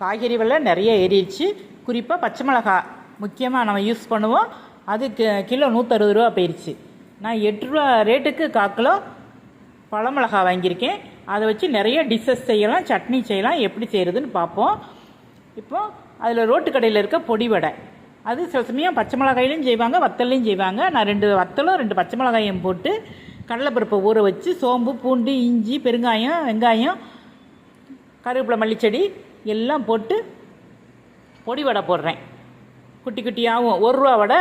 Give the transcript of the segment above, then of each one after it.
காய்கறி விலை நிறைய ஏறிடுச்சு. குறிப்பாக பச்சை மிளகா முக்கியமாக நம்ம யூஸ் பண்ணுவோம். அது கிலோ நூற்றறுபது ரூபா போயிடுச்சு நான் எட்டு ரூபா ரேட்டுக்கு காக்கிலோ பழமிளகா வாங்கியிருக்கேன். அதை வச்சு நிறைய டிஷ்ஷஸ் செய்யலாம் சட்னி செய்யலாம் எப்படி செய்கிறதுன்னு பார்ப்போம். இப்போ அதில் ரோட்டு கடையில் இருக்க பொடி வடை. அது சில சமயம் பச்சை மிளகாயிலையும் செய்வாங்க வத்தல்லையும் செய்வாங்க. நான் ரெண்டு வத்தலும் ரெண்டு பச்சை மிளகாயும் போட்டு கடலைப்பருப்பை ஊற வச்சு சோம்பு பூண்டு இஞ்சி பெருங்காயம் வெங்காயம் கருவேப்பிலை மல்லிச்செடி எல்லாம் போட்டு பொடி வடை போடுறேன். குட்டி குட்டியாகவும் ஒரு ரூபா வடை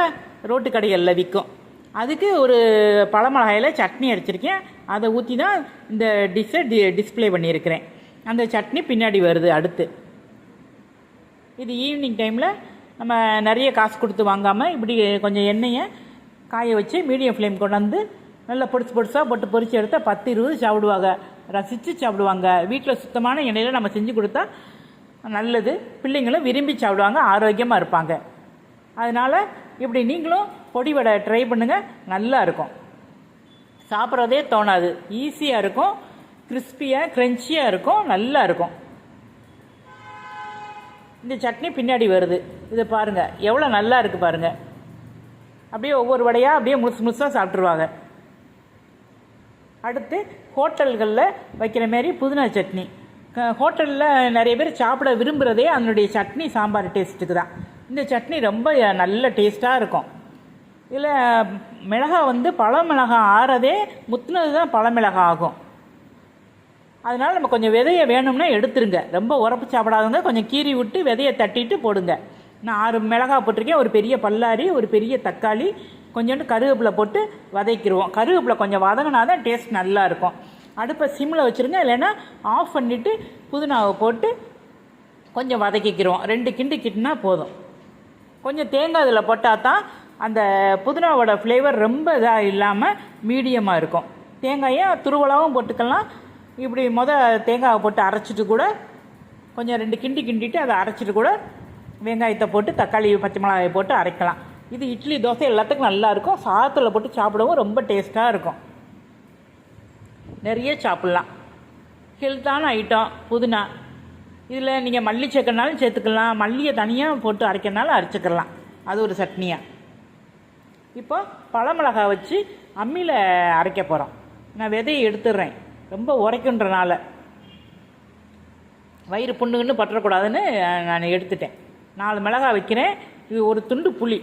ரோட்டு கடைகளில் விற்கும் அதுக்கு ஒரு பழமிளகாயில் சட்னி அடிச்சிருக்கேன் அதை ஊற்றி தான் இந்த டிஷ்ஷை டி டிஸ்ப்ளே பண்ணியிருக்கிறேன். அந்த சட்னி பின்னாடி வருது அடுத்து. இது ஈவினிங் டைமில் நம்ம நிறைய காசு கொடுத்து வாங்காமல் இப்படி கொஞ்சம் எண்ணெயை காய வச்சு மீடியம் ஃப்ளேம் கொண்டாந்து நல்லா பொடிசு பொடிசாக போட்டு பொறிச்சு எடுத்தால் பத்து இருபது சாப்பிடுவாங்க. ரசித்து சாப்பிடுவாங்க. வீட்டில் சுத்தமான எண்ணெயில் நம்ம செஞ்சு கொடுத்தா நல்லது. பிள்ளைங்களும் விரும்பி சாப்பிடுவாங்க ஆரோக்கியமாக இருப்பாங்க. அதனால் இப்படி நீங்களும் பொடி வடை ட்ரை பண்ணுங்கள் நல்லா இருக்கும். சாப்பிட்றதே தோணாது. ஈஸியாக இருக்கும் கிறிஸ்பியாக க்ரன்ச்சியாக இருக்கும் நல்லா இருக்கும். இந்த சட்னி பின்னாடி வருது. இதை பாருங்கள் எவ்வளோ நல்லா இருக்குது பாருங்கள் அப்படியே ஒவ்வொரு வடையாக அப்படியே முழுசு முழுசாக சாப்பிட்ருவாங்க அடுத்து ஹோட்டல்களில் வைக்கிற மாரி புதினா சட்னி. ஹோட்டலில் நிறைய பேர் சாப்பிட விரும்புகிறதே அதனுடைய சட்னி சாம்பார் டேஸ்ட்டுக்கு தான். இந்த சட்னி ரொம்ப நல்ல டேஸ்ட்டாக இருக்கும். இதில் மிளகா வந்து பழமிளகா ஆறதே முத்துனது தான் பழமிளகா ஆகும். அதனால் நம்ம கொஞ்சம் விதையை வேணும்னா எடுத்துருங்க. ரொம்ப உரப்பு சாப்பிடாதவங்க கொஞ்சம் கீறி விட்டு விதையை தட்டிட்டு போடுங்க. நான் ஆறு மிளகா போட்டிருக்கேன். ஒரு பெரிய பல்லாரி ஒரு பெரிய தக்காளி கொஞ்சோண்டு கருவேப்பிலை போட்டு வதக்கிடுவோம் கருவேப்பிலை கொஞ்சம் வதங்கினா தான் டேஸ்ட் நல்லா இருக்கும். அடுப்பை சிம்மில் வச்சுருங்க. இல்லைன்னா ஆஃப் பண்ணிவிட்டு புதினாவை போட்டு கொஞ்சம் வதக்கிக்கிறோம். ரெண்டு கிண்டு கிட்டினா போதும். கொஞ்சம் தேங்காய் இதில் போட்டால் தான் அந்த புதினாவோட ஃப்ளேவர் ரொம்ப இதாக இல்லாமல் மீடியமாக இருக்கும். தேங்காயை துருவலாகவும் போட்டுக்கலாம். இப்படி மொதல் தேங்காவை போட்டு அரைச்சிட்டு கூட கொஞ்சம் ரெண்டு கிண்டி கிண்டிட்டு அதை அரைச்சிட்டு கூட வெங்காயத்தை போட்டு தக்காளி பச்சை மிளகாயை போட்டு அரைக்கலாம். இது இட்லி தோசை எல்லாத்துக்கும் நல்லாயிருக்கும் சாதத்தில் போட்டு சாப்பிடவும் ரொம்ப டேஸ்ட்டாக இருக்கும். நிறைய சாப்பிட்லாம். ஹெல்த்தான ஐட்டம் புதினா. இதில் நீங்கள் மல்லி சேர்க்கறனாலும் சேர்த்துக்கலாம். மல்லியை தனியாக போட்டு அரைக்கிறனாலும் அரைச்சிக்கலாம். அது ஒரு சட்னியாக இப்போ பழமிளகா வச்சு அம்மியில் அரைக்க போகிறோம் நான் விதையை எடுத்துடுறேன். ரொம்ப உரைக்குன்றனால. வயிறு புண்ணுன்னு பற்றக்கூடாதுன்னு நான் எடுத்துட்டேன். நாலு மிளகா வைக்கிறேன். இது ஒரு துண்டு புளி.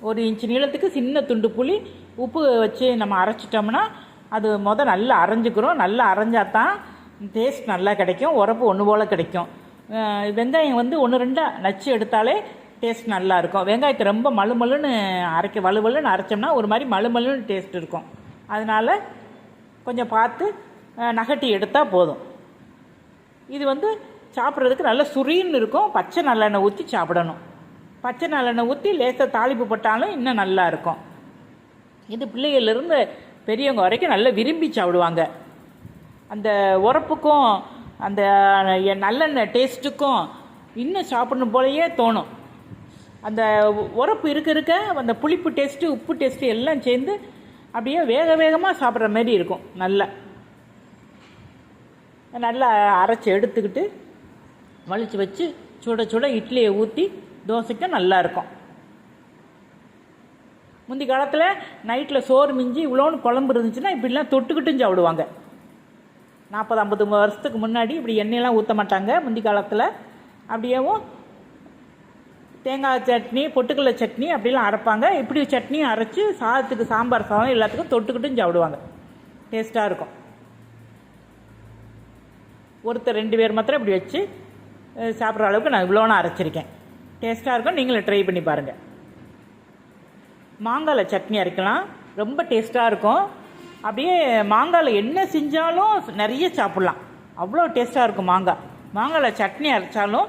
ஒரு இன்ச்சு நீளத்துக்கு சின்ன துண்டு புளி. உப்பு வச்சு நம்ம அரைச்சிட்டோம்னா அது முத நல்லா அரைஞ்சிக்கிறோம். நல்லா அரைஞ்சா தான் டேஸ்ட் நல்லா கிடைக்கும். உரப்பு ஒன்று போல் கிடைக்கும். வெங்காயம் வந்து ஒன்று ரெண்டாக நச்சு எடுத்தாலே டேஸ்ட் நல்லா இருக்கும். வெங்காயத்தை ரொம்ப மழுமலுன்னு அரைக்க வலுவலுன்னு அரைச்சோம்னா ஒரு மாதிரி மழுமலுன்னு டேஸ்ட் இருக்கும். அதனால் கொஞ்சம் பார்த்து நகட்டி எடுத்தால் போதும். இது வந்து சாப்பிட்றதுக்கு நல்ல சுரின்னு இருக்கும். பச்சை நல்லெண்ணெய் ஊற்றி சாப்பிடணும். பச்சை நல்லெண்ணெய் ஊற்றி லேசாக தாளிப்பு போட்டாலும் இன்னும் நல்லா இருக்கும். இது பிள்ளைகள்லேருந்து பெரியவங்க வரைக்கும் நல்லா விரும்பி சாப்பிடுவாங்க. அந்த உரப்புக்கும் அந்த நல்லெண்ணெய் டேஸ்ட்டுக்கும் இன்னும் சாப்பிடணும் போலயே தோணும். அந்த உரப்பு இருக்க இருக்க அந்த புளிப்பு டேஸ்ட்டு உப்பு டேஸ்ட்டு எல்லாம் சேர்ந்து அப்படியே வேக வேகமாக சாப்பிட்ற மாதிரி இருக்கும் நல்லா. நல்லா அரைச்சி எடுத்துக்கிட்டு வலிச்சு வச்சு சுட சுட இட்லியை ஊற்றி தோசைக்கும் நல்லாயிருக்கும் முந்தி காலத்தில் நைட்டில் சோறு மிஞ்சி இவ்வளோன்னு குழம்பு இருந்துச்சுன்னா இப்படிலாம் தொட்டுக்கிட்டும் சாப்பிடுவாங்க. நாற்பது ஐம்பது வருஷத்துக்கு முன்னாடி இப்படி எண்ணெயெல்லாம் ஊற்ற மாட்டாங்க. முந்தி காலத்தில் அப்படியேவும் தேங்காய் சட்னி பொட்டுக்கடலை சட்னி அப்படிலாம் அரைப்பாங்க. இப்படி சட்னியும் அரைச்சி சாதத்துக்கு சாம்பார் சாதம் எல்லாத்துக்கும் தொட்டுக்கிட்டும் சாப்பிடுவாங்க. டேஸ்ட்டாக இருக்கும். ஒருத்தர் ரெண்டு பேர் மாத்திரம் இப்படி வச்சு சாப்பிட்ற அளவுக்கு நான் இவ்வளோன்னு அரைச்சிருக்கேன். டேஸ்ட்டாக இருக்கும். நீங்களும் ட்ரை பண்ணி பாருங்கள் மாங்காயில் சட்னி அரைக்கலாம். ரொம்ப டேஸ்ட்டாக இருக்கும். அப்படியே மாங்காயில் என்ன செஞ்சாலும் நிறைய சாப்பிட்லாம். அவ்வளோ டேஸ்ட்டாக இருக்கும் மாங்காய் மாங்காயில் சட்னி அரைச்சாலும்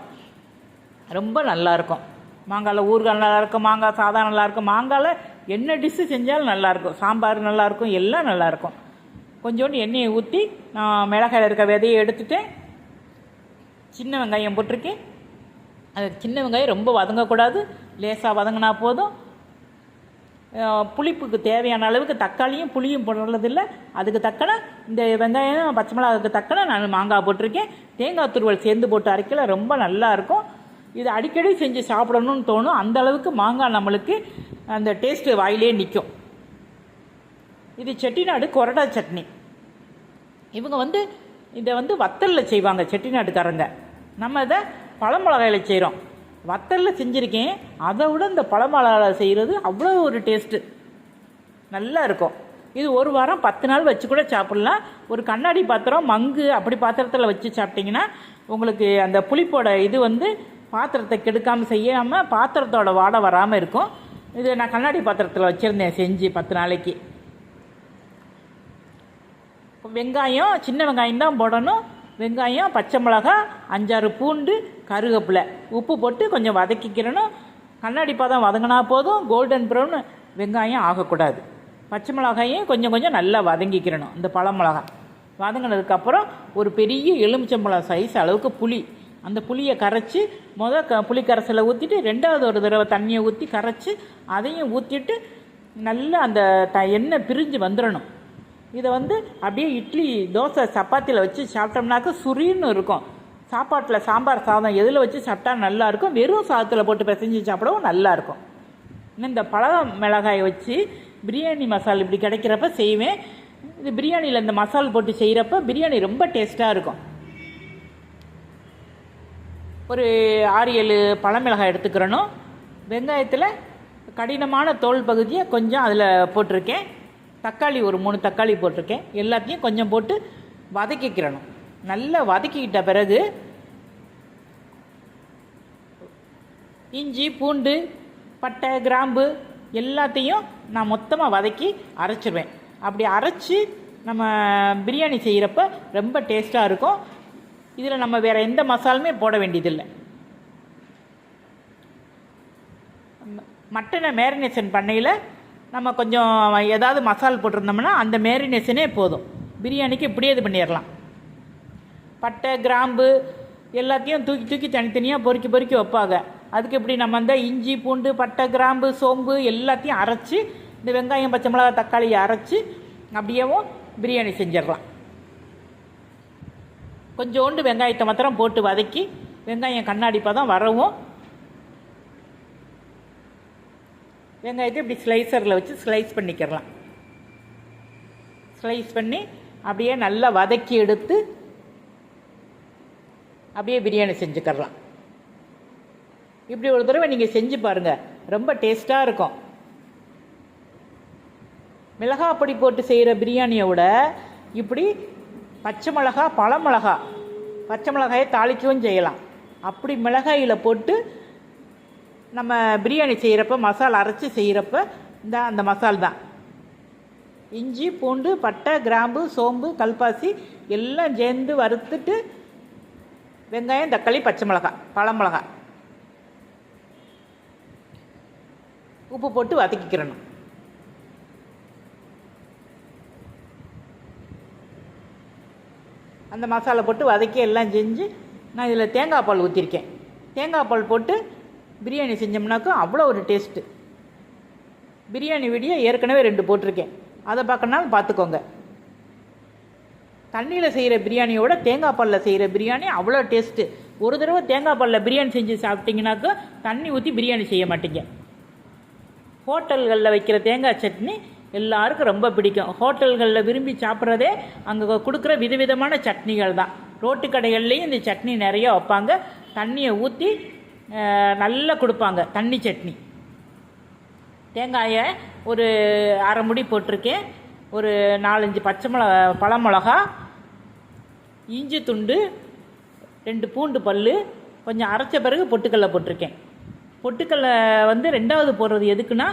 ரொம்ப நல்லாயிருக்கும் மாங்காயில் ஊறுகாய் நல்லாயிருக்கும் மாங்காய் சாதா நல்லாயிருக்கும் மாங்காயில் என்ன டிஷ்ஷு செஞ்சாலும் நல்லாயிருக்கும் சாம்பார் நல்லாயிருக்கும் எல்லாம் நல்லாயிருக்கும் கொஞ்சோண்டு எண்ணெயை ஊற்றி நான் மிளகாயில் இருக்க விதையை எடுத்துட்டேன். சின்ன வெங்காயம் போட்டிருக்கேன். அது சின்ன வெங்காயம் ரொம்ப வதங்கக்கூடாது. லேசாக வதங்கினா போதும். புளிப்புக்கு தேவையான அளவுக்கு தக்காளியும் புளியும் போடுறதில்ல. அதுக்கு தக்கன இந்த வெங்காயம் பச்சை மிளகாவுக்கு தக்கன நான் மாங்காய் போட்டிருக்கேன். தேங்காய் துருவல் சேர்ந்து போட்டு அரைக்கல ரொம்ப நல்லா இருக்கும். இது அடிக்கடி செஞ்சு சாப்பிடணும்னு தோணும். அந்த அளவுக்கு மாங்காய் நம்மளுக்கு அந்த டேஸ்ட்டு வாயிலே நிற்கும் இது செட்டிநாடு கொரடா சட்னி. இவங்க வந்து இதை வந்து வத்தலில் செய்வாங்க செட்டிநாட்டுக்காரங்க. நம்ம இதை பழமிளகாயில் செய்கிறோம் வத்தலில் செஞ்சுருக்கேன். அதை விட இந்த பழமலால் செய்கிறது அவ்வளோ ஒரு டேஸ்ட்டு நல்லா இருக்கும். இது ஒரு வாரம் பத்து நாள் வச்சு கூட சாப்பிட்லாம். ஒரு கண்ணாடி பாத்திரம் மங்கு அப்படி பாத்திரத்தில் வச்சு சாப்பிட்டிங்கன்னா உங்களுக்கு அந்த புளிப்போட இது வந்து பாத்திரத்தை கெடுக்காமல் செய்யாமல் பாத்திரத்தோட வாடை வராமல் இருக்கும். இது நான் கண்ணாடி பாத்திரத்தில் வச்சுருந்தேன் செஞ்சு பத்து நாளைக்கு. வெங்காயம் சின்ன வெங்காயம் தான் போடணும். வெங்காயம் பச்சை மிளகா அஞ்சாறு பூண்டு கருவேப்பிலை உப்பு போட்டு கொஞ்சம் வதக்கிக்கிறணும். கண்ணாடி பதம் வதங்கினா போதும். கோல்டன் ப்ரௌன் வெங்காயம் ஆகக்கூடாது. பச்சை மிளகாயும் கொஞ்சம் கொஞ்சம் நல்லா வதங்கிக்கிறணும். இந்த பழமிளகா வதங்கினதுக்கப்புறம் ஒரு பெரிய எலுமிச்சம்பழம் சைஸ் அளவுக்கு புளி. அந்த புளியை கரைச்சி மொதல் க புளி கரைசலை ஊற்றிட்டு ரெண்டாவது ஒரு தடவை தண்ணியை ஊற்றி கரைச்சி அதையும் ஊற்றிட்டு நல்லா அந்த த எண்ணெய் பிரிஞ்சு வந்துடணும் இதை வந்து அப்படியே இட்லி தோசை சப்பாத்தியில் வச்சு சாப்பிட்டோம்னாக்க சுரின்னு இருக்கும். சாப்பாட்டில் சாம்பார் சாதம் எதில் வச்சு சாப்பிட்டா நல்லாயிருக்கும் வெறும் சாதத்தில் போட்டு பிசைஞ்சு சாப்பிடவும் நல்லாயிருக்கும் இந்த பழக மிளகாயை வச்சு பிரியாணி மசால் இப்படி கிடைக்கிறப்ப செய்வேன். இது பிரியாணியில் இந்த மசால் போட்டு செய்கிறப்ப பிரியாணி ரொம்ப டேஸ்ட்டாக இருக்கும். ஒரு ஆறு ஏழு பழமிளகாய் எடுத்துக்கிறணும். வெங்காயத்தில் கடினமான தோல் பகுதியை கொஞ்சம் அதில் போட்டிருக்கேன். தக்காளி ஒரு மூணு தக்காளி போட்டிருக்கேன். எல்லாத்தையும் கொஞ்சம் போட்டு வதக்கிக்கிறணும். நல்லா வதக்கிக்கிட்ட பிறகு இஞ்சி பூண்டு பட்டை கிராம்பு எல்லாத்தையும் நான் மொத்தமாக வதக்கி அரைச்சிருவேன். அப்படி அரைச்சி நம்ம பிரியாணி செய்கிறப்ப ரொம்ப டேஸ்ட்டாக இருக்கும். இதில் நம்ம வேறு எந்த மசாலுமே போட வேண்டியதில்லை. மட்டனை மேரினேஷன் பண்ணையில் நம்ம கொஞ்சம் ஏதாவது மசால் போட்டிருந்தோம்னா அந்த மேரினேஷனே போதும். பிரியாணிக்கு இப்படியே இது பண்ணிடலாம். பட்டை கிராம்பு எல்லாத்தையும் தூக்கி தூக்கி தனித்தனியாக பொறுக்கி பொறுக்கி வைப்பாங்க. அதுக்கு இப்படி நம்ம அந்த இஞ்சி பூண்டு பட்டை கிராம்பு சோம்பு எல்லாத்தையும் அரைச்சி இந்த வெங்காயம் பச்சை மிளகா தக்காளியை அரைச்சி அப்படியேவும் பிரியாணி செஞ்சிடலாம். கொஞ்சோண்டு வெங்காயத்தை மாத்திரம் போட்டு வதக்கி வெங்காயம் கண்ணாடி பதம் வரவும் வெங்காயத்தை இப்படி ஸ்லைசரில் வச்சு ஸ்லைஸ் பண்ணிக்கிறலாம். ஸ்லைஸ் பண்ணி அப்படியே நல்லா வதக்கி எடுத்து அப்படியே பிரியாணி செஞ்சுக்கிறலாம். இப்படி ஒரு தடவை நீங்கள் செஞ்சு பாருங்கள் ரொம்ப டேஸ்ட்டாக இருக்கும். மிளகாய் பொடி போட்டு செய்கிற பிரியாணியை விட இப்படி பச்சை மிளகா பழ மிளகா பச்சை மிளகாயை தாளிக்கவும் செய்யலாம். அப்படி மிளகாயில் போட்டு நம்ம பிரியாணி செய்கிறப்ப மசாலா அரைச்சி செய்கிறப்ப இந்த அந்த மசால் தான். இஞ்சி பூண்டு பட்டை கிராம்பு சோம்பு கல்பாசி எல்லாம் சேர்ந்து வறுத்துட்டு வெங்காயம் தக்காளி பச்சை மிளகா பழமிளகா உப்பு போட்டு வதக்கிக்கிறணும். அந்த மசாலா போட்டு வதக்கி எல்லாம் செஞ்சு நான் இதில் தேங்காய் பால் ஊற்றிருக்கேன் தேங்காய் பால் போட்டு பிரியாணி செஞ்சோம்னாக்கா அவ்வளோ ஒரு டேஸ்ட்டு பிரியாணி வீடியோ ஏற்கனவே ரெண்டு போட்டிருக்கேன். அதை பார்க்கணுனாலும் பார்த்துக்கோங்க. தண்ணியில் செய்கிற பிரியாணியோட தேங்காய் பாலில் செய்கிற பிரியாணி அவ்வளோ டேஸ்ட்டு ஒரு தடவை தேங்காய் பாலில் பிரியாணி செஞ்சு சாப்பிட்டீங்கன்னாக்கா தண்ணி ஊற்றி பிரியாணி செய்ய மாட்டீங்க. ஹோட்டல்களில் வைக்கிற தேங்காய் சட்னி எல்லாருக்கும் ரொம்ப பிடிக்கும். ஹோட்டல்களில் விரும்பி சாப்பிட்றதே அங்கே கொடுக்குற விதவிதமான சட்னிகள் தான். ரோட்டு கடைகள்லேயும் இந்த சட்னி நிறைய வைப்பாங்க. தண்ணியை ஊற்றி நல்லா கொடுப்பாங்க. தண்ணி சட்னி. தேங்காயை ஒரு அரை முடி போட்டிருக்கேன். ஒரு நாலஞ்சு பச்சை மிளகா பழமிளகா இஞ்சி துண்டு ரெண்டு பூண்டு பல் கொஞ்சம் அரைச்ச பிறகு பொட்டுக்கடலை போட்டிருக்கேன். பொட்டுக்கடலை வந்து ரெண்டாவது போடுறது எதுக்குன்னா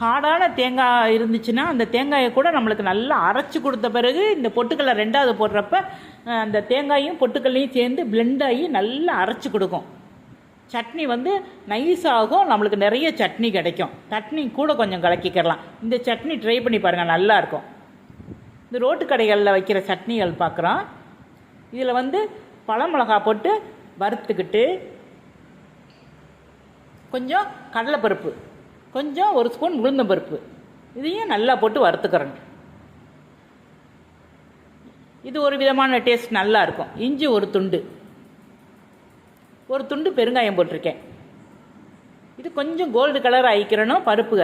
ஹார்டான தேங்காய் இருந்துச்சுன்னா அந்த தேங்காயை கூட நம்மளுக்கு நல்லா அரைச்சி கொடுத்த பிறகு இந்த பொட்டுக்கடலை ரெண்டாவது போடுறப்ப அந்த தேங்காயும் பொட்டுக்கல்லையும் சேர்ந்து blend ஆகி நல்லா அரைச்சி கொடுக்கும். சட்னி வந்து நைஸாகும் நம்மளுக்கு நிறைய சட்னி கிடைக்கும். சட்னி கூட கொஞ்சம் கலக்கிக்கிறலாம் இந்த சட்னி ட்ரை பண்ணி பாருங்கள் நல்லா இருக்கும். இந்த ரோட்டு கடைகளில் வைக்கிற சட்னிகள் பார்க்குறோம். இதில் வந்து பழமிளகா போட்டு வறுத்துக்கிட்டு கொஞ்சம் கடலைப்பருப்பு கொஞ்சம் ஒரு ஸ்பூன் உளுந்தம்பருப்பு இதையும் நல்லா போட்டு வறுத்துக்கிறேன் இது ஒரு விதமான டேஸ்ட் நல்லா இருக்கும். இஞ்சி ஒரு துண்டு. ஒரு துண்டு பெருங்காயம் போட்டிருக்கேன். இது கொஞ்சம் கோல்டு கலர் ஆகிக்கிறனும் பருப்புக.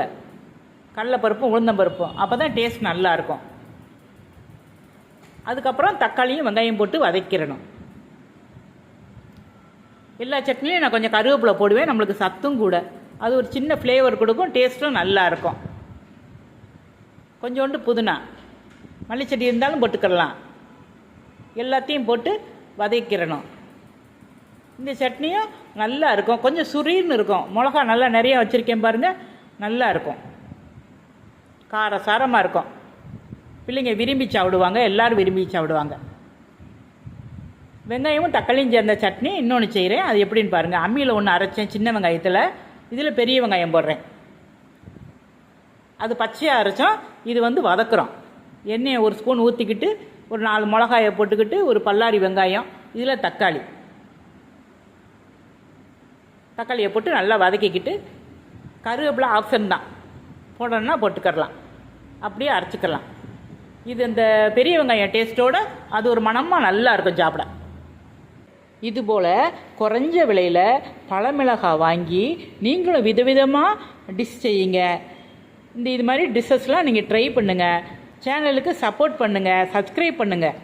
கடலைப்பருப்பும் உளுந்தம்பருப்பும் அப்போ தான் டேஸ்ட் நல்லா இருக்கும். அதுக்கப்புறம் தக்காளியும் வெங்காயம் போட்டு வதக்கிடணும் எல்லா சட்னிலையும் நான் கொஞ்சம் கருவேப்பிலை போடுவேன் நம்மளுக்கு சத்தும் கூட. அது ஒரு சின்ன ஃப்ளேவர் கொடுக்கும் டேஸ்ட்டும் நல்லாயிருக்கும் கொஞ்சோண்டு புதினா. மல்லிச்செடி இருந்தாலும் போட்டுக்கிடலாம் எல்லாத்தையும் போட்டு வதக்கிடணும் இந்த சட்னியும் நல்லா இருக்கும். கொஞ்சம் சுரீர்னு இருக்கும். மிளகா நல்லா நிறைய வச்சுருக்கேன் பாருங்கள் நல்லா இருக்கும். கார சாரமாக இருக்கும். பிள்ளைங்க விரும்பி சாப்பிடுவாங்க. எல்லோரும் விரும்பி சாப்பிடுவாங்க. வெங்காயமும் தக்காளியும் சேர்ந்த சட்னி. இன்னொன்று செய்கிறேன் அது எப்படின்னு பாருங்கள் அம்மியில் ஒன்று அரைச்சேன். சின்ன வெங்காயத்தில். இதில் பெரிய வெங்காயம் போடுறேன். அது பச்சையாக அரைச்சோம். இது வந்து வதக்குறோம். எண்ணெயை ஒரு ஸ்பூன் ஊற்றிக்கிட்டு ஒரு நாலு மிளகாயை போட்டுக்கிட்டு ஒரு பல்லாரி வெங்காயம் இதில் தக்காளி. தக்காளியை போட்டு நல்லா வதக்கிக்கிட்டு கருவேப்பிலை ஆப்ஷன் தான். போடணும்னா போட்டுக்கரலாம் அப்படியே அரைச்சிக்கலாம். இது இந்த பெரிய வெங்காயம் டேஸ்ட்டோட அது ஒரு மணமாக நல்லா இருக்கும் சாப்பிட. இதுபோல் குறைஞ்ச விலையில் பழமிளகாய் வாங்கி நீங்களும் விதவிதமாக டிஷ் செய்யுங்க. இந்த இது மாதிரி டிஷ்ஷஸ்லாம் நீங்கள் ட்ரை பண்ணுங்கள் சேனலுக்கு சப்போர்ட் பண்ணுங்கள் சப்ஸ்கிரைப் பண்ணுங்கள்